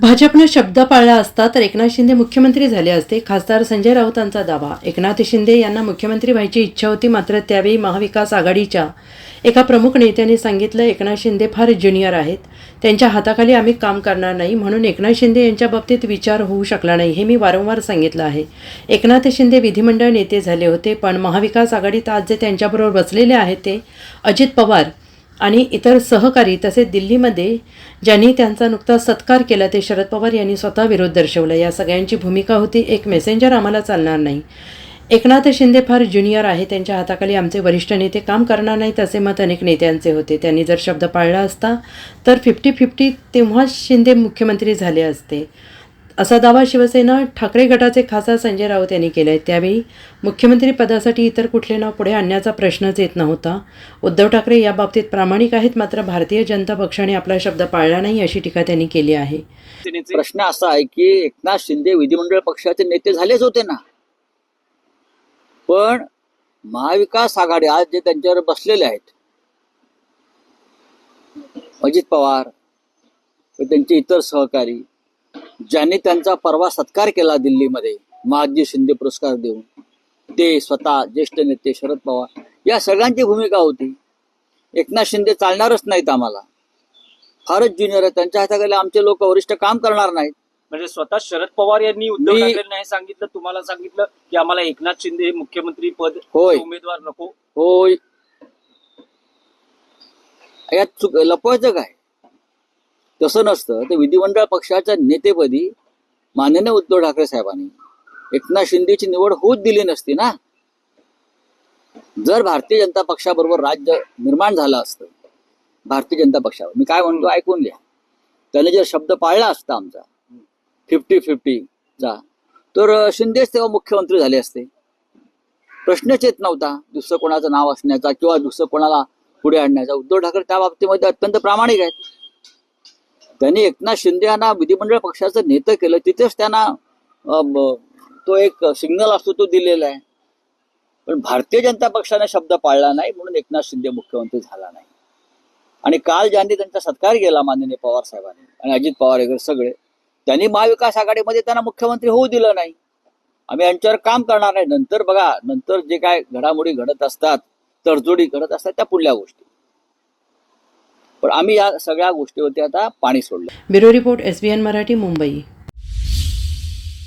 भाजपनं शब्द पाळला असता तर एकनाथ शिंदे मुख्यमंत्री झाले असते. खासदार संजय राऊतांचा दावा. एकनाथ शिंदे यांना मुख्यमंत्री व्हायची इच्छा होती मात्र त्यावेळी महाविकास आघाडीच्या एका प्रमुख नेत्याने सांगितलं एकनाथ शिंदे फार ज्युनियर आहेत. त्यांच्या हाताखाली आम्ही काम करणार नाही. म्हणून एकनाथ शिंदे यांच्या बाबतीत विचार होऊ शकला नाही हे मी वारंवार सांगितलं आहे. एकनाथ शिंदे विधिमंडळ नेते झाले होते पण महाविकास आघाडीत आज जे त्यांच्याबरोबर बसलेले आहेत ते अजित पवार आणि इतर सहकारी तसेच दिल्लीमध्ये ज्यांनी त्यांचा नुकताच सत्कार केला ते शरद पवार यांनी स्वतः विरोध दर्शवला. या सगळ्यांची भूमिका होती एक मेसेंजर आम्हाला चालणार नाही. एकनाथ शिंदे फार ज्युनियर आहे त्यांच्या हाताखाली आमचे वरिष्ठ नेते काम करणार नाहीत असे मत अनेक नेत्यांचे होते. त्यांनी जर शब्द पाळला असता तर फिफ्टी फिफ्टी तेव्हाच शिंदे मुख्यमंत्री झाले असते. असा दावा शिवसेना ठाकरे गटाचे खासदार संजय राऊत यांनी केला आहे त्यावेळी मुख्यमंत्री पदासाठी इतर कुठले नाव पुढे आणण्याचा प्रश्नच येत नव्हता. उद्धव ठाकरे या बाबतीत प्रामाणिक आहेत मात्र भारतीय जनता पक्षाने आपला शब्द पाळला नाही अशी टीका त्यांनी केली आहे. प्रश्न असा आहे की एकनाथ शिंदे विधिमंडळ पक्षाचे नेते झालेच होते ना. पण महाविकास आघाडी आज जे त्यांच्यावर बसलेले आहेत अजित पवार व त्यांचे इतर सहकारी ज्यांनी त्यांचा परवा सत्कार केला दिल्लीमध्ये महाजी शिंदे पुरस्कार देऊन ते स्वतः ज्येष्ठ नेते शरद पवार या सगळ्यांची भूमिका होती. एकनाथ शिंदे चालणारच नाहीत आम्हाला. फारच ज्युनियर आहे त्यांच्या हाताखाली आमचे लोक वरिष्ठ काम करणार नाहीत. म्हणजे स्वतः शरद पवार यांनी उद्धव मी- ठाकरेंना हे सांगितलं तुम्हाला सांगितलं की आम्हाला एकनाथ शिंदे मुख्यमंत्री पद होय. उमेदवार नको. होय यात चुक लपवायचं काय? तसं नसतं. तर विधिमंडळ पक्षाच्या नेतेपदी माननीय उद्धव ठाकरे साहेबांनी एकनाथ शिंदेची निवड होत दिली नसती ना. जर भारतीय जनता पक्षाबरोबर राज्य निर्माण झालं असतं भारतीय जनता पक्षावर. मी काय म्हणतो ऐकून घ्या. त्याने जर शब्द पाळला असता आमचा फिफ्टी फिफ्टीचा तर शिंदेच तेव्हा मुख्यमंत्री झाले असते. प्रश्नच येत नव्हता दुसरं कोणाचं नाव असण्याचा किंवा दुसरं कोणाला पुढे आणण्याचा. उद्धव ठाकरे त्या बाबतीमध्ये अत्यंत प्रामाणिक आहेत. त्यांनी एकनाथ शिंदे यांना विधिमंडळ पक्षाचं नेतं केलं. तिथेच त्यांना तो एक सिग्नल असतो तो दिलेला आहे. पण भारतीय जनता पक्षाने शब्द पाळला नाही म्हणून एकनाथ शिंदे मुख्यमंत्री झाला नाही. आणि काल ज्यांनी त्यांचा सत्कार केला माननीय पवार साहेबांनी आणि अजित पवार वगैरे सगळे त्यांनी महाविकास आघाडीमध्ये त्यांना मुख्यमंत्री होऊ दिलं नाही. आम्ही यांच्यावर काम करणार नाही. नंतर बघा नंतर जे काय घडामोडी घडत असतात तडजोडी घडत असतात त्या पुढल्या गोष्टी. पण आम्ही या सगळ्या गोष्टीवरती आता पाणी सोडलं. Bureau report S B N Marathi Mumbai.